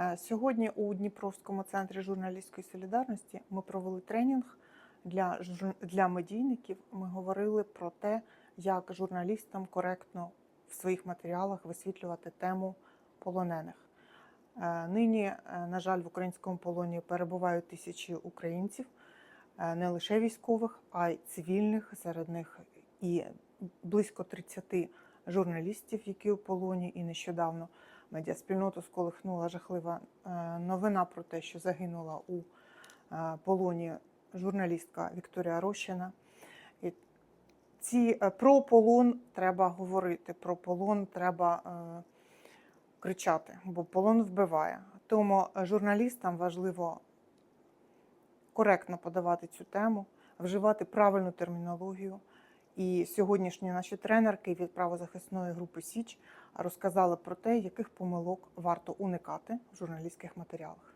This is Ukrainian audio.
Е, Сьогодні у Дніпровському центрі журналістської солідарності ми провели тренінг для, для медійників. Ми говорили про те, як журналістам коректно в своїх матеріалах висвітлювати тему полонених. Е, Нині, е, на жаль, в українському полоні перебувають тисячі українців, не лише військових, а й цивільних. Серед них і близько 30 журналістів, які у полоні, і нещодавно медіаспільноту сколихнула жахлива е, новина про те, що загинула у е, полоні журналістка Вікторія Рощина. І ці, е, про полон треба говорити, про полон треба кричати, бо полон вбиває. Тому журналістам важливо коректно подавати цю тему, вживати правильну термінологію. І сьогоднішні наші тренерки від правозахисної групи Січ розказали про те, яких помилок варто уникати в журналістських матеріалах.